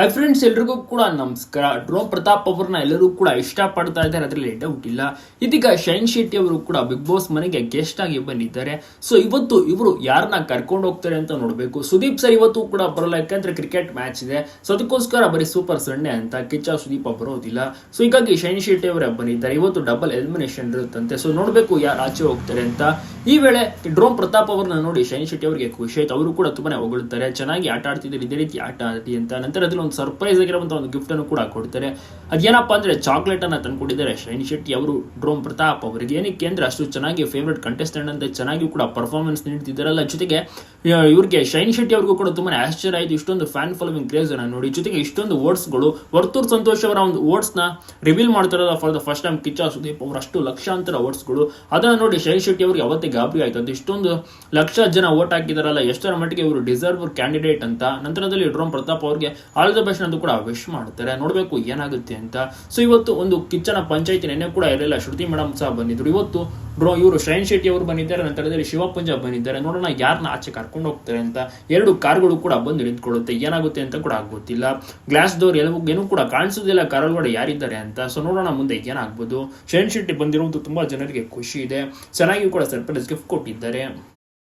Hi friends ಎಲ್ರಿಗೂ ಕೂಡ ನಮಸ್ಕಾರ. ಡ್ರೋ ಪ್ರತಾಪ್ ಅವ್ರನ್ನ ಎಲ್ಲರೂ ಕೂಡ ಇಷ್ಟಪಡ್ತಾ ಇದ್ದಾರೆ. ಅದರಲ್ಲಿ ಡೌಟ್ ಇಲ್ಲ. ಇದೀಗ ಶೈನ್ ಶೆಟ್ಟಿ ಅವರು ಕೂಡ ಬಿಗ್ ಬಾಸ್ ಮನೆಗೆ ಗೆಸ್ಟ್ ಆಗಿ ಬಂದಿದ್ದಾರೆ. ಸೊ ಇವತ್ತು ಇವರು ಯಾರನ್ನ ಕರ್ಕೊಂಡು ಹೋಗ್ತಾರೆ ಅಂತ ನೋಡಬೇಕು. ಸುದೀಪ್ ಸರ್ ಇವತ್ತು ಕೂಡ ಬರಲ್ಲ. ಯಾಕಂದ್ರೆ ಕ್ರಿಕೆಟ್ ಮ್ಯಾಚ್ ಇದೆ. ಸೊ ಅದಕ್ಕೋಸ್ಕರ ಬರೀ ಸೂಪರ್ ಸಂಡೆ ಅಂತ ಕಿಚ್ಚ ಸುದೀಪ ಬರೋದಿಲ್ಲ. ಸೊ ಹೀಗಾಗಿ ಶೈನ್ ಶೆಟ್ಟಿ ಅವರೇ ಬಂದಿದ್ದಾರೆ. ಇವತ್ತು ಡಬಲ್ ಎಲಿಮಿನೇಷನ್ ಇರುತ್ತಂತೆ. ಸೊ ನೋಡಬೇಕು ಯಾರು ಆಚೆ ಹೋಗ್ತಾರೆ ಅಂತ. ಈ ವೇಳೆ ಡ್ರೋನ್ ಪ್ರತಾಪ್ ಅವ್ರನ್ನ ನೋಡಿ ಶೈನ್ ಶೆಟ್ಟಿ ಅವರಿಗೆ ಖುಷಿ ಆಯ್ತು. ಅವರು ಕೂಡ ತುಂಬಾನೇ ಹೊಗಳುತ್ತಾರೆ ಚೆನ್ನಾಗಿ ಆಟ ಆಡ್ತಿದ್ದಾರೆ. ಇದೇ ರೀತಿ ಆಟ ಆಡಿ ಅಂತ. ನಂತರ ಅದ್ರಲ್ಲಿ ಒಂದು ಸರ್ಪ್ರೈಸ್ ಆಗಿರುವಂತ ಒಂದು ಗಿಫ್ಟ್ ಅನ್ನು ಕೂಡ ಕೊಡ್ತಾರೆ. ಅದೇನಪ್ಪ ಅಂದ್ರೆ ಚಾಕ್ಲೇಟ್ ಅನ್ನ ಶ್ರೇಣಿ ಶೈನ್ ಶೆಟ್ಟಿ ಅವರು, ಡ್ರೋನ್ ಪ್ರತಾಪ್ ಅವರಿಗೆ ಏನಕ್ಕೆ ಅಂದ್ರೆ ಅಷ್ಟು ಚೆನ್ನಾಗಿ ಫೇವ್ರೆಟ್ ಕಂಟೆಸ್ಟೆಂಟ್ ಅಂತ ಚೆನ್ನಾಗಿ ಕೂಡ ಪರ್ಫಾರ್ಮೆನ್ಸ್ ನೀಡ್ತಿದ್ದಾರಲ್ಲ. ಜೊತೆಗೆ ಇವರಿಗೆ ಶೈನ್ ಶೆಟ್ಟಿ ಅವ್ರಿಗೂ ಕೂಡ ತುಂಬಾ ಆಶ್ಚರ್ಯ ಆಯ್ತು ಇಷ್ಟೊಂದು ಫ್ಯಾನ್ ಫಾಲೋವಿಂಗ್ ಕ್ರೇಜ್ ಅನ್ನ ನೋಡಿ. ಜೊತೆಗೆ ಇಷ್ಟೊಂದು ವರ್ಡ್ಸ್ಗಳು ವರ್ತೂರ್ ಸಂತೋಷ್ ಅವರ ಒಂದು ವರ್ಡ್ಸ್ನ ರಿವೀಲ್ ಮಾಡ್ತಾರಲ್ಲ for the first time Kichcha Sudeep ಅವರು, ಅಷ್ಟು ಲಕ್ಷಾಂತರ ವರ್ಡ್ಸ್ಗಳು ಅದನ್ನ ನೋಡಿ ಶೈನ್ ಶೆಟ್ಟಿ ಅವರಿಗೆ ಅವತ್ತೇ ಗಾಬರಿ ಆಯ್ತು. ಅದು ಇಷ್ಟೊಂದು ಲಕ್ಷ ಜನ ಓಟ್ ಹಾಕಿದಾರಲ್ಲ. ಎಷ್ಟರ ಮಟ್ಟಿಗೆ ಇವರು ಡಿಸರ್ವ್ ಕ್ಯಾಂಡಿಡೇಟ್ ಅಂತ. ನಂತರದಲ್ಲಿ ಡ್ರೋನ್ ಪ್ರತಾಪ್ ಅವ್ರಿಗೆ ಆಲ್ ದ ಬೆಸ್ಟ್ ಅಂತ ಕೂಡ ವಿಶ್ ಮಾಡ್ತಾರೆ. ನೋಡಬೇಕು ಏನಾಗುತ್ತೆ ಅಂತ. ಸೊ ಇವತ್ತು ಒಂದು ಕಿಚ್ಚನ ಪಂಚಾಯತಿ ನೆನ್ನೆ ಕೂಡ ಇರಲಿಲ್ಲ ಶ್ರುತಿ ಮೇಡಮ್ ಸಹ ಬಂದಿದ್ರು. ಇವತ್ತು ಡ್ರೋ ಇವರು ಶೈನ್ ಶೆಟ್ಟಿ ಅವರು ಬಂದಿದ್ದಾರೆ. ನಂತರದಲ್ಲಿ ಶಿವಪುಂಜ ಬಂದಿದ್ದಾರೆ. ನೋಡೋಣ ಯಾರನ್ನ ಆಚೆ ಕರ್ಕೊಂಡು ಹೋಗ್ತಾರೆ ಅಂತ. ಎರಡು ಕಾರ್ಗಳು ಕೂಡ ಬಂದು ನಿಂತ್ಕೊಳ್ಳುತ್ತೆ. ಏನಾಗುತ್ತೆ ಅಂತ ಕೂಡ ಗೊತ್ತಿಲ್ಲ. ಗ್ಲಾಸ್ ಡೋರ್ ಎಲ್ಲವೂ ಏನೂ ಕೂಡ ಕಾಣಿಸೋದಿಲ್ಲ ಕೂಡ ಯಾರಿದ್ದಾರೆ ಅಂತ. ಸೊ ನೋಡೋಣ ಮುಂದೆ ಏನಾಗ್ಬೋದು. ಶೈನ್ ಶೆಟ್ಟಿ ಬಂದಿರುವುದು ತುಂಬಾ ಜನರಿಗೆ ಖುಷಿ ಇದೆ. ಚೆನ್ನಾಗಿ ಕೂಡ ಸರ್ಪ್ರೈಸ್ ಗಿಫ್ಟ್ ಕೊಟ್ಟಿದ್ದಾರೆ.